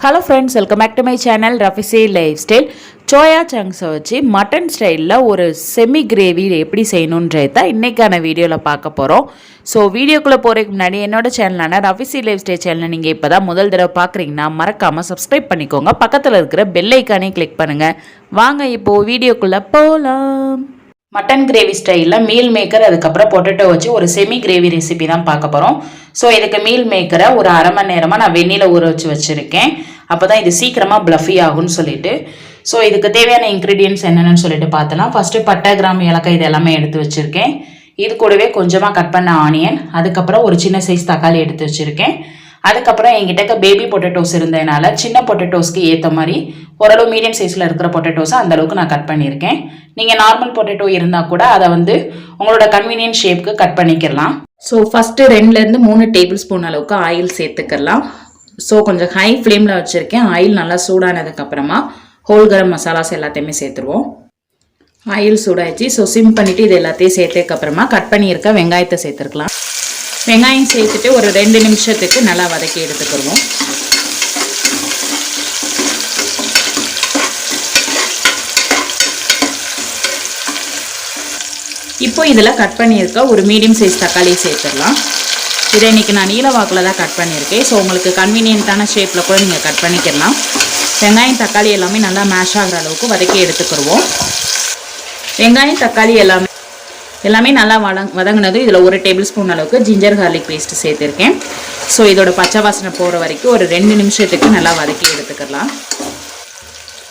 Hello friends welcome back to my channel Rafizi life style soya சங்க்ஸை வச்சு mutton ஸ்டைலில் ஒரு செமி கிரேவி எப்படி செய்யணுன்றது தான் இன்றைக்கான வீடியோவில் பார்க்க போகிறோம் ஸோ வீடியோக்குள்ளே போகிறதுக்கு முன்னாடி என்னோட சேனலான ரஃபிசி லைஃப் ஸ்டைல் சேனலை நீங்கள் இப்போ தான் முதல் தடவை பார்க்குறீங்கன்னா மறக்காமல் சப்ஸ்கிரைப் பண்ணிக்கோங்க. பக்கத்தில் இருக்கிற பெல் ஐக்கானே கிளிக் பண்ணுங்கள் வாங்க இப்போது வீடியோக்குள்ளே போகலாம் மட்டன் கிரேவி ஸ்டைலில் மீல் மேக்கர் அதுக்கப்புறம் பொட்டேட்டோ வச்சு ஒரு செமி கிரேவி ரெசிபி தான் பார்க்க போகிறோம் ஸோ இதுக்கு மீல் மேக்கரை ஒரு அரை மணி நேரமாக நான் வெந்நில ஊற வச்சு வச்சுருக்கேன். அப்போ தான் இது சீக்கிரமாக ப்ளஃபி ஆகும்னு சொல்லிட்டு. ஸோ இதுக்கு தேவையான இன்க்ரீடியன்ஸ் என்னென்னு சொல்லிட்டு பார்த்தலாம். ஃபஸ்ட்டு பட்டை கிராம் ஏலக்காய் இது எல்லாமே எடுத்து வச்சுருக்கேன். இது கூடவே கொஞ்சமாக கட் பண்ண ஆனியன் அதுக்கப்புறம் ஒரு சின்ன சைஸ் தக்காளி எடுத்து வச்சுருக்கேன். அதுக்கப்புறம் என்கிட்ட பேபி பொட்டேட்டோஸ் இருந்ததுனால சின்ன பொட்டேட்டோஸ்க்கு ஏற்ற மாதிரி ஓரளவு மீடியம் சைஸில் இருக்கிற பொட்டேட்டோஸை அந்தளவுக்கு நான் கட் பண்ணியிருக்கேன். நீங்கள் நார்மல் பொட்டேட்டோ இருந்தால் கூட அதை வந்து உங்களோட கன்வீனியன்ட் ஷேப்க்கு கட் பண்ணிக்கிறலாம் ஸோ ஃபஸ்ட்டு ரெண்டுலேருந்து மூணு டேபிள் ஸ்பூன் அளவுக்கு ஆயில் சேர்த்துக்கலாம் ஸோ கொஞ்சம் ஹை ஃப்ளேமில் வச்சுருக்கேன். ஆயில் நல்லா சூடானதுக்கப்புறமா ஹோல் கரம் மசாலாஸ் எல்லாத்தையுமே சேர்த்துருவோம். ஆயில் சூடாயிடுச்சு. ஸோ சிம் பண்ணிவிட்டு இது எல்லாத்தையும் சேர்த்ததுக்கப்புறமா கட் பண்ணியிருக்க வெங்காயத்தை சேர்த்துருக்கலாம். வெங்காயம் சேர்த்துட்டு ஒரு ரெண்டு நிமிஷத்துக்கு நல்லா வதக்கி எடுத்துக்கிடுவோம் இப்போ இதில் கட் பண்ணியிருக்க ஒரு மீடியம் சைஸ் தக்காளி சேர்த்துடலாம். இதை இன்றைக்கி நான் நீலவாக்கில் தான் கட் பண்ணியிருக்கேன். ஸோ உங்களுக்கு கன்வீனியன்ட்டான ஷேப்பில் கூட நீங்கள் கட் பண்ணிக்கலாம். வெங்காயம் தக்காளி எல்லாமே நல்லா மேஷ் ஆகிற அளவுக்கு வதக்கி எடுத்துக்கிடுவோம் வெங்காயம் தக்காளி எல்லாமே எல்லாமே நல்லா வதங் வதங்கினதும் இதில் ஒரு டேபிள் ஸ்பூன் அளவுக்கு ஜிஞ்சர் கார்லிக் பேஸ்ட்டு சேர்த்துருக்கேன். ஸோ இதோட பச்சை வாசனை போகிற வரைக்கும் ஒரு ரெண்டு நிமிஷத்துக்கு நல்லா வதக்கி எடுத்துக்கலாம்.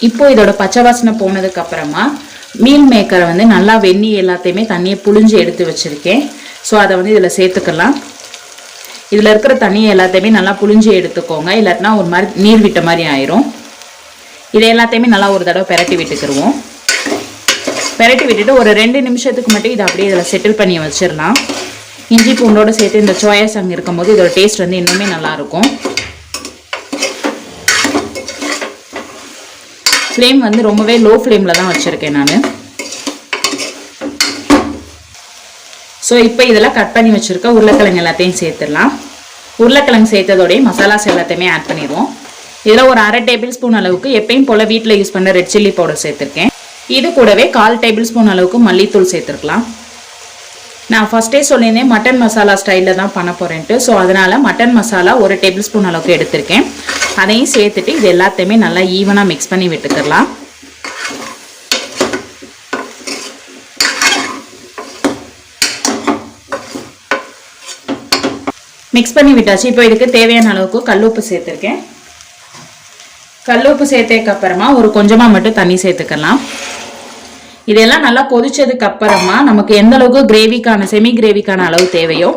இப்போது இதோட பச்சை வாசனை போனதுக்கப்புறமா மீன் மீல் மேக்கரை வந்து நல்லா வெந்நி எல்லாத்தையுமே தண்ணியை புழிஞ்சு எடுத்து வச்சுருக்கேன். ஸோ அதை வந்து இதில் சேர்த்துக்கலாம். இதில் இருக்கிற தண்ணியை எல்லாத்தையுமே நல்லா புழிஞ்சு எடுத்துக்கோங்க. இல்லாட்டினா ஒரு மாதிரி நீர் விட்ட மாதிரி ஆயிரும். இதை எல்லாத்தையுமே நல்லா ஒரு தடவை பெரட்டி விட்டுக்கிடுவோம் பெரட்டி விட்டுட்டு ஒரு ரெண்டு நிமிஷத்துக்கு மட்டும் இதை அப்படியே இதில் செட்டில் பண்ணி வச்சிடலாம். இஞ்சி பூண்டோடு சேர்த்து இந்த சோயா சங் இருக்கும்போது இதோட டேஸ்ட் வந்து இன்னுமே நல்லாயிருக்கும். ஃப்ளேம் வந்து ரொம்பவே லோ ஃப்ளேமில் தான் வச்சுருக்கேன் நான். ஸோ இப்போ இதெல்லாம் கட் பண்ணி வச்சுருக்க உருளைக்கிழங்கு எல்லாத்தையும் சேர்த்துடலாம். உருளைக்கிழங்கு சேர்த்ததோடய மசாலாஸ் எல்லாத்தையுமே ஆட் பண்ணிடுவோம். இதில் ஒரு அரை டேபிள் ஸ்பூன் அளவுக்கு எப்பயும் போல் வீட்டில் யூஸ் பண்ண ரெட் சில்லி பவுடர் சேர்த்துருக்கேன். இது கூடவே கால் டேபிள் ஸ்பூன் அளவுக்கு மல்லித்தூள் சேர்த்துருக்கலாம். நான் ஃபஸ்ட்டே சொல்லியிருந்தேன் மட்டன் மசாலா ஸ்டைலில் தான் பண்ண போகிறேன்ட்டு ஸோ அதனால் மட்டன் மசாலா ஒரு டேபிள் ஸ்பூன் அளவுக்கு எடுத்திருக்கேன். அதையும் சேர்த்துட்டு இது எல்லாத்தையுமே நல்லா ஈவனாக மிக்ஸ் பண்ணி விட்டுக்கலாம். மிக்ஸ் பண்ணி விட்டாச்சு. இப்போ இதுக்கு தேவையான அளவுக்கு கல்லுப்பு சேர்த்துருக்கேன். கல்லுப்பு சேர்த்ததுக்கு அப்புறமா ஒரு கொஞ்சமாக மட்டும் தண்ணி சேர்த்துக்கலாம். இதெல்லாம் நல்லா கொதிச்சதுக்கு அப்புறமா நமக்கு எந்த அளவுக்கு கிரேவிக்கான செமி கிரேவிக்கான அளவு தேவையோ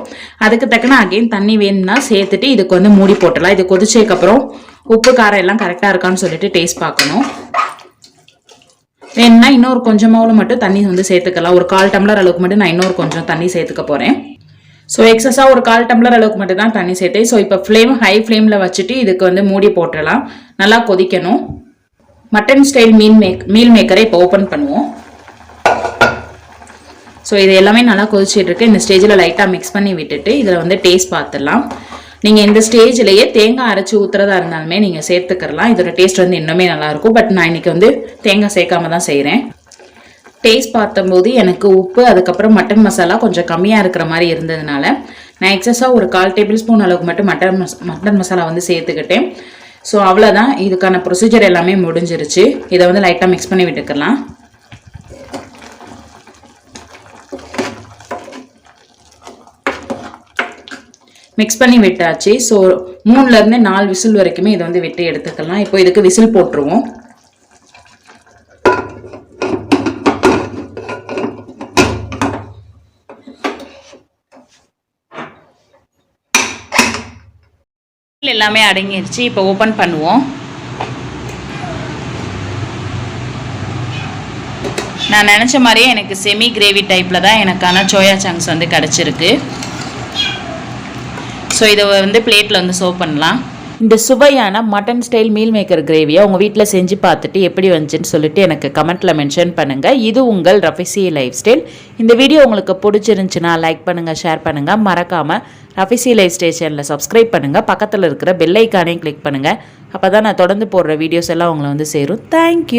அதுக்கு தக்கன அகைன் தண்ணி வேணும்னா சேர்த்துட்டு இதுக்கு வந்து மூடி போட்டலாம் இது கொதிச்சதுக்கப்புறம் உப்பு காரம் எல்லாம் கரெக்டாக இருக்கான்னு சொல்லிட்டு டேஸ்ட் பார்க்கணும். வேணும்னா இன்னொரு கொஞ்சமாவில் மட்டும் தண்ணி வந்து சேர்த்துக்கலாம். ஒரு கால் டம்ளர் அளவுக்கு மட்டும் நான் இன்னொரு கொஞ்சம் தண்ணி சேர்த்துக்க போகிறேன் ஸோ எக்ஸஸாக ஒரு கால் டம்ளர் அளவுக்கு மட்டும் தான் தண்ணி சேர்த்தேன் ஸோ இப்போ ஃப்ளேம் ஹை ஃப்ளேமில் வச்சுட்டு இதுக்கு வந்து மூடி போட்டுடலாம். நல்லா கொதிக்கணும். மட்டன் ஸ்டைல் மீன் மேக் மீல் மேக்கரை இப்போ ஓப்பன் பண்ணுவோம். ஸோ இது எல்லாமே நல்லா கொதிச்சிட்ருக்கு. இந்த ஸ்டேஜில் லைட்டாக மிக்ஸ் பண்ணி விட்டுட்டு இதில் வந்து டேஸ்ட் பார்த்துடலாம் நீங்கள் இந்த ஸ்டேஜ்லேயே தேங்காய் அரைச்சி ஊற்றுறதா இருந்தாலுமே நீங்கள் சேர்த்துக்கிறலாம். இதோட டேஸ்ட் வந்து இன்னுமே நல்லாயிருக்கும் பட் நான் இன்றைக்கி வந்து தேங்காய் சேர்க்காம தான் செய்கிறேன் டேஸ்ட் பார்த்தம்போது எனக்கு உப்பு அதுக்கப்புறம் மட்டன் மசாலா கொஞ்சம் கம்மியாக இருக்கிற மாதிரி இருந்ததுனால நான் எக்ஸஸாக ஒரு கால் டேபிள் ஸ்பூன் அளவுக்கு மட்டும் மட்டன் மஸ் மட்டன் மசாலா வந்து சேர்த்துக்கிட்டேன். ஸோ அவ்வளோதான் இதுக்கான ப்ரொசீஜர் எல்லாமே முடிஞ்சிருச்சு. இதை வந்து லைட்டாக மிக்ஸ் பண்ணி விட்டுக்கலாம். மிக்ஸ் பண்ணி விட்டாச்சு. ஸோ மூணுலேருந்து நாலு விசில் வரைக்குமே இதை வந்து விட்டு எடுத்துக்கலாம். இப்போ இதுக்கு விசில் போட்டுருவோம். எல்லாமே அடங்கிடுச்சு இப்போ ஓப்பன் பண்ணுவோம். நான் நினச்ச மாதிரியே எனக்கு செமி கிரேவி டைப்பில் தான் எனக்கான சோயா சங்க்ஸ் வந்து கிடச்சிருக்கு. ஸோ இதை வந்து பிளேட்டில் வந்து சர்வ் பண்ணலாம். இந்த சுவையான மட்டன் ஸ்டைல் மீல் மேக்கர் கிரேவியை உங்கள் வீட்டில் செஞ்சு பார்த்துட்டு எப்படி வந்துச்சுன்னு சொல்லிட்டு எனக்கு கமெண்ட்டில் மென்ஷன் பண்ணுங்கள் இது உங்கள் ரஃபிசி லைஃப் ஸ்டைல் இந்த வீடியோ உங்களுக்கு பிடிச்சிருந்துச்சுன்னா லைக் பண்ணுங்கள் ஷேர் பண்ணுங்கள் மறக்காமல் ரஃபிசி லைஃப் ஸ்டேஷனில் சப்ஸ்கிரைப் பண்ணுங்கள் பக்கத்தில் இருக்கிற பெல் கிளிக் பண்ணுங்கள் அப்போ தான் நான் தொடர்ந்து போடுற வீடியோஸ் எல்லாம் உங்களை வந்து சேரும். தேங்க்யூ